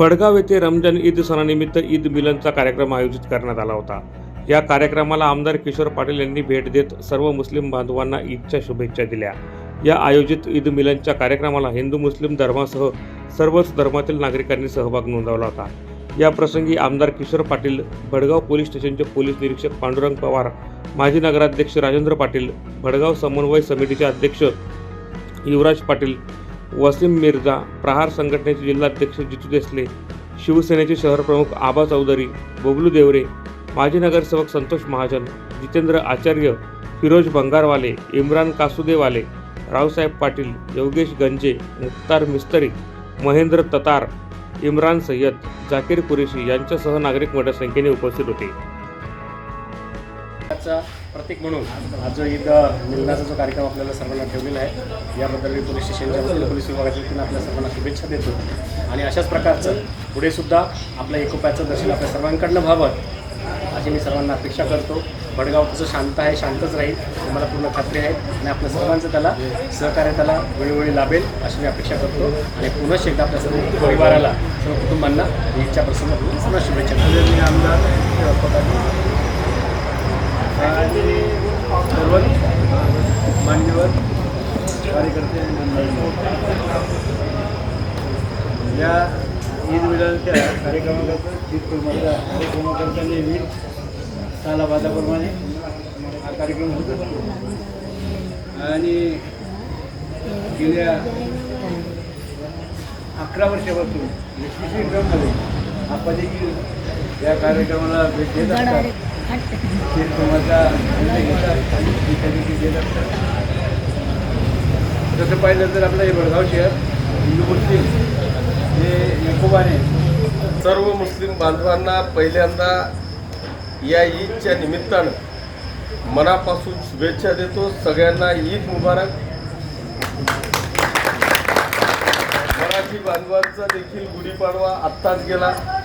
भडगाव येथे रमजान ईद सणानिमित्त ईद मिलनचा कार्यक्रम आयोजित करण्यात आला होता. या कार्यक्रमाला आमदार किशोर पाटील यांनी भेट देत सर्व मुस्लिम बांधवांना ईदच्या शुभेच्छा दिल्या. या आयोजित ईद मिलनच्या कार्यक्रमाला हिंदू मुस्लिम धर्मासह सर्वच धर्मातील नागरिकांनी सहभाग नोंदवला होता. या प्रसंगी आमदार किशोर पाटील भडगाव पोलीस स्टेशनचे पोलीस निरीक्षक पांडुरंग पवार माजी नगराध्यक्ष राजेंद्र पाटील भडगाव समन्वय समितीचे अध्यक्ष युवराज पाटील वसीम मिर्झा प्रहार संघटनेचे जिल्हाध्यक्ष जितू देसले शिवसेनेचे शहरप्रमुख आबा चौधरी बबलू देवरे माजी नगरसेवक संतोष महाजन जितेंद्र आचार्य फिरोज बंगारवाले इम्रान कासुदेवाले रावसाहेब पाटील योगेश गंजे मुख्तार मिस्तरी महेंद्र ततार इम्रान सय्यद जाकीर कुरेशी यांच्यासह नागरिक मोठ्या संख्येने उपस्थित होते. चा प्रतीक म्हणून आज जो ईद मिलनाचा जो कार्यक्रम आपल्याला सर्वांना ठेवलेला आहे याबद्दल मी पोलीस स्टेशनच्या वतीने पोलीस विभागाच्या वतीने आपल्या सर्वांना शुभेच्छा देतो. आणि अशाच प्रकारचं पुढे सुद्धा आपल्या एकोप्याचं दर्शन आपल्या सर्वांकडनं व्हावं अशी मी सर्वांना अपेक्षा करतो. भडगाव कसं शांत आहे शांतच राहील मला पूर्ण खात्री आहे. आणि आपल्या सर्वांचं त्याला सहकार्य त्याला वेळोवेळी लाभेल अशी मी अपेक्षा करतो. आणि पुनश्च एकदा आपल्या सर्व परिवाराला सर्व कुटुंबांना ईदच्या प्रसंगातून पुन्हा शुभेच्छा आमदार सर्व मान्यवर कार्यकर्ते या ईद मिलनच्या कार्यक्रमाकरता ईद कुर्बानीला कार्यक्रमाकरता नेहमी सालाबादाप्रमाणे हा कार्यक्रम होतो असतो आणि गेल्या अकरा वर्षापासून एकवीसशे क्रममध्ये आपण देखील या कार्यक्रमाला भेट देत असतात. तसं पाहिलं तर आपलं हे भडगाव शहर हिंदू मुस्लिम हे एकोबाने सर्व मुस्लिम बांधवांना पहिल्यांदा या ईदच्या निमित्तानं मनापासून शुभेच्छा देतो. सगळ्यांना ईद मुबारक. मराठी बांधवांचा देखील गुढीपाडवा आत्ताच गेला.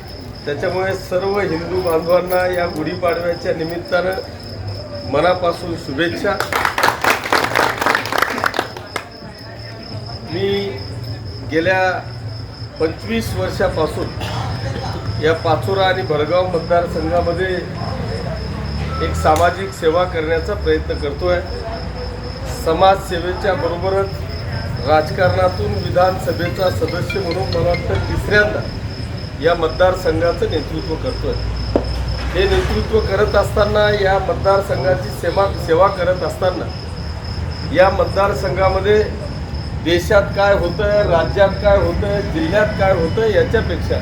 त्याच्यामुळे सर्व हिंदू बांधवांना या गुढीपाडव्याच्या निमित्तानं मनापासून शुभेच्छा. मी गेल्या पंचवीस वर्षापासून या पाचोरा आणि भडगाव मतदारसंघामध्ये एक सामाजिक सेवा करण्याचा प्रयत्न करतोय. समाजसेवेच्या बरोबरच राजकारणातून विधानसभेचा सदस्य म्हणून मला वाटतं तिसऱ्यांदा या मतदारसंघाचं नेतृत्व करतो आहे हे नेतृत्व करत असताना या मतदारसंघाची सेवा सेवा करत असताना या मतदारसंघामध्ये देशात काय होतं राज्यात काय होतं जिल्ह्यात काय होतं याच्यापेक्षा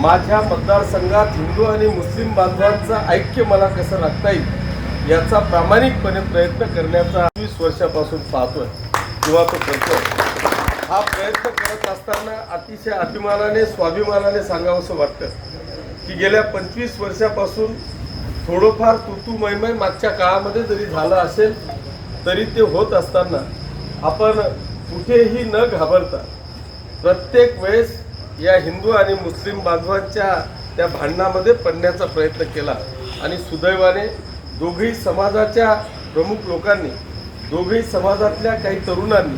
माझ्या मतदारसंघात हिंदू आणि मुस्लिम बांधवांचं ऐक्य मला कसं राखता येईल याचा प्रामाणिकपणे प्रयत्न करण्याचा वीस वर्षापासून पाहतोय किंवा तो करतोय. हा प्रयत्न करत असताना अतिशय अभिमानाने स्वाभिमानाने सांगावंसं वाटतं की गेल्या पंचवीस वर्षापासून थोडंफार तुतू मैमय मागच्या काळामध्ये जरी झालं असेल तरी ते होत असताना आपण कुठेही न घाबरता प्रत्येक वेळेस या हिंदू आणि मुस्लिम बांधवांच्या त्या भांडणामध्ये पडण्याचा प्रयत्न केला. आणि सुदैवाने दोघही समाजाच्या प्रमुख लोकांनी दोघही समाजातल्या काही तरुणांनी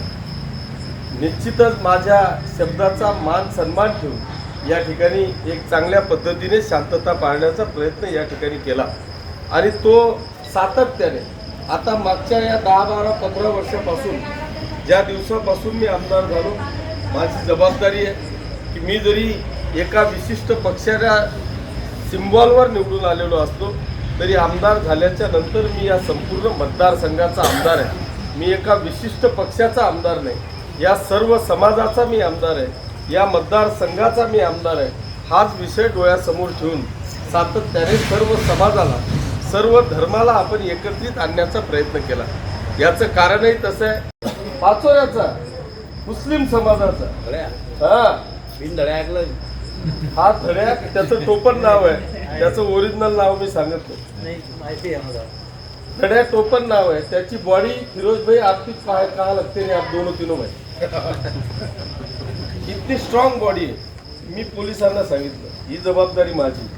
निश्चितच माझ्या शब्दाचा मान सन्मान ठेवून या ठिकाणी एक चांगल्या पद्धतीने शांतता पाळण्याचा प्रयत्न या ठिकाणी केला. आणि तो सातत्याने आता मागच्या या दहा बारा पंधरा वर्षापासून ज्या दिवसापासून मी आमदार झालो माझी जबाबदारी आहे की मी जरी एका विशिष्ट पक्षाच्या सिम्बॉलवर निवडून आलेलो असलो तरी आमदार झाल्याच्यानंतर मी या संपूर्ण मतदारसंघाचा आमदार आहे. मी एका विशिष्ट पक्षाचा आमदार नाही. या सर्व समाजाचा मी आमदार आहे या मतदारसंघाचा मी आमदार आहे हाच विषय डोळ्यासमोर ठेवून सातत्याने सर्व समाजाला सर्व धर्माला आपण एकत्रित आणण्याचा प्रयत्न केला. याचं कारणही तसं आहे. पाचोऱ्याचा मुस्लिम समाजाचा. हा. हा धड्या त्याचं टोपण नाव आहे. त्याचं ओरिजिनल नाव मी सांगतो. नाही माहिती आहे मला. धड्या टोपण नाव आहे. त्याची बॉडी फिरोज भाई आपकी कहा कहा लगते नहीं आप दोनों तीनों में इतनी स्ट्रॉंग बॉडी आहे. मी पोलिसांना सांगितलं ही जबाबदारी माझी.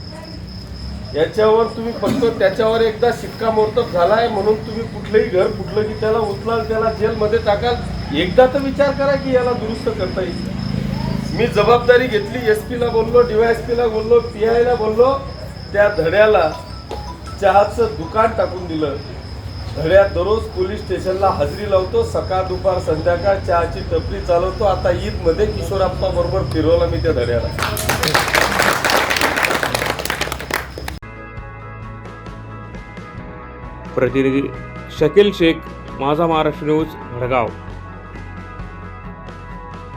याच्यावर तुम्ही फक्त त्याच्यावर एकदा शिक्कामोर्तब झालाय म्हणून तुम्ही कुठलंही घर कुठलं की त्याला उचलाल त्याला जेलमध्ये टाकाल एकदा तर विचार करा की याला दुरुस्त करता येईल. मी जबाबदारी घेतली एस पीला बोललो डीवायएसपीला बोललो पी आयला बोललो त्या धड्याला चहाचं दुकान टाकून दिलं. धड्यात दररोज पोलीस स्टेशनला हजेरी लावतो सकाळ दुपार संध्याकाळ चहाची टपरी चालवतो. आता ईदमध्ये किशोराप्पा बरोबर फिरवला मी त्या धड्याला. प्रतिनिधी शकील शेख माझा महाराष्ट्र न्यूज भडगाव.